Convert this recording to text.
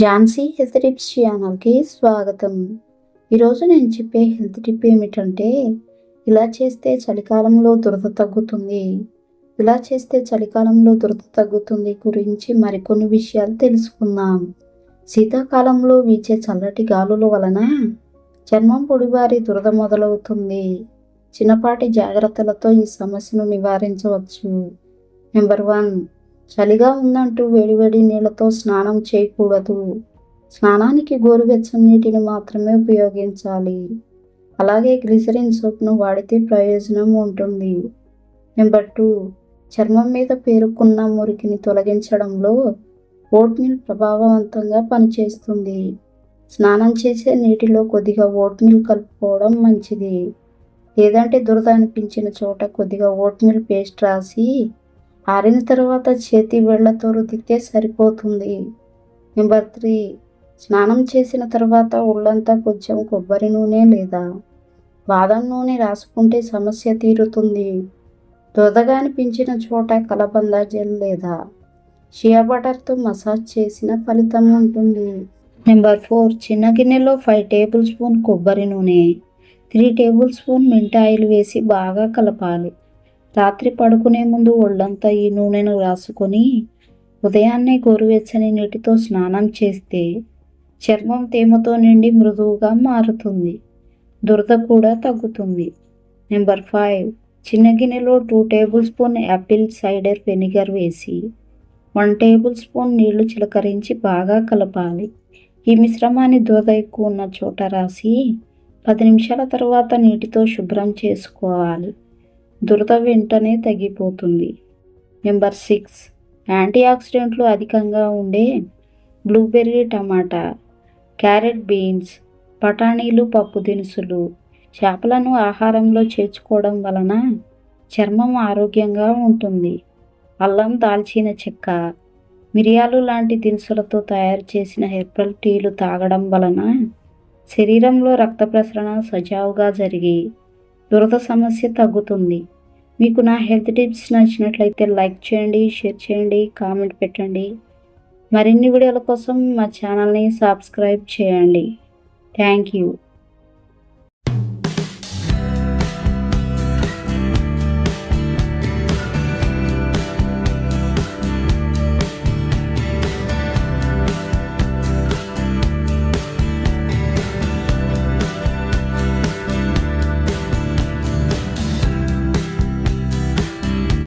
Jhansi health tips ఛానల్కి స్వాగతం. ఈరోజు నేను చెప్పే హెల్త్ టిప్ ఏమిటంటే ఇలా చేస్తే చలికాలంలో దురద తగ్గుతుంది. ఇలా చేస్తే చలికాలంలో దురద తగ్గుతుంది గురించి మరికొన్ని విషయాలు తెలుసుకుందాం. శీతాకాలంలో వీచే చల్లటి గాలుల వలన చర్మం పొడిబారి దురద మొదలవుతుంది. చిన్నపాటి జాగ్రత్తలతో ఈ సమస్యను నివారించవచ్చు. నెంబర్ వన్ చలిగా ఉందంటూ వేడివేడి నీళ్ళతో స్నానం చేయకూడదు. స్నానానికి గోరువెచ్చని నీటిని మాత్రమే ఉపయోగించాలి. అలాగే గ్లిసరిన్ సోప్ను వాడితే ప్రయోజనం ఉంటుంది. నెంబర్ టూ చర్మం మీద పేరుకున్న మురికిని తొలగించడంలో ఓట్మిల్ ప్రభావవంతంగా పనిచేస్తుంది. స్నానం చేసే నీటిలో కొద్దిగా ఓట్మిల్ కలుపుకోవడం మంచిది. లేదంటే దురద అనిపించిన చోట కొద్దిగా ఓట్మిల్ పేస్ట్ రాసి ఆరిన తర్వాత చేతి వేళ్ళతో రుద్దితే సరిపోతుంది. Number three. స్నానం చేసిన తర్వాత ఒళ్ళంతా కొంచెం కొబ్బరి నూనె లేదా బాదం నూనె రాసుకుంటే సమస్య తీరుతుంది. దురదగా అనిపించిన చోట కలబంద జెల్ లేదా షియా బటర్తో మసాజ్ చేసిన ఫలితం ఉంటుంది. Number four. చిన్న గిన్నెలో ఫైవ్ టేబుల్ స్పూన్ కొబ్బరి నూనె three tablespoon mint oil వేసి బాగా కలపాలి. రాత్రి పడుకునే ముందు ఒళ్ళంతా ఈ నూనెను రాసుకొని ఉదయాన్నే గోరువెచ్చని నీటితో స్నానం చేస్తే చర్మం తేమతో నిండి మృదువుగా మారుతుంది. దురద కూడా తగ్గుతుంది. Number five. చిన్న గిన్నెలో two tablespoon apple cider vinegar వేసి వన్ టేబుల్ స్పూన్ నీళ్ళు చిలకరించి బాగా కలపాలి. ఈ మిశ్రమాన్ని దురద ఎక్కువ ఉన్న చోట రాసి పది నిమిషాల తర్వాత నీటితో శుభ్రం చేసుకోవాలి. దురద వెంటనే తగ్గిపోతుంది. Number six. యాంటీ ఆక్సిడెంట్లు అధికంగా ఉండే బ్లూబెర్రీ టమాటా క్యారెట్ బీన్స్ బఠానీలు పప్పు దినుసులు చేపలను ఆహారంలో చేర్చుకోవడం వలన చర్మం ఆరోగ్యంగా ఉంటుంది. అల్లం దాల్చిన చెక్క మిరియాలు లాంటి దినుసులతో తయారు చేసిన హెర్బల్ టీలు తాగడం వలన శరీరంలో రక్త ప్రసరణ సజావుగా జరిగి దురద సమస్య తగ్గుతుంది. మీకు నా హెల్త్ టిప్స్ నచ్చినట్లయితే లైక్ చేయండి షేర్ చేయండి కామెంట్ పెట్టండి. మరిన్ని వీడియోల కోసం మా ఛానల్ని సబ్స్క్రైబ్ చేయండి. Thank you.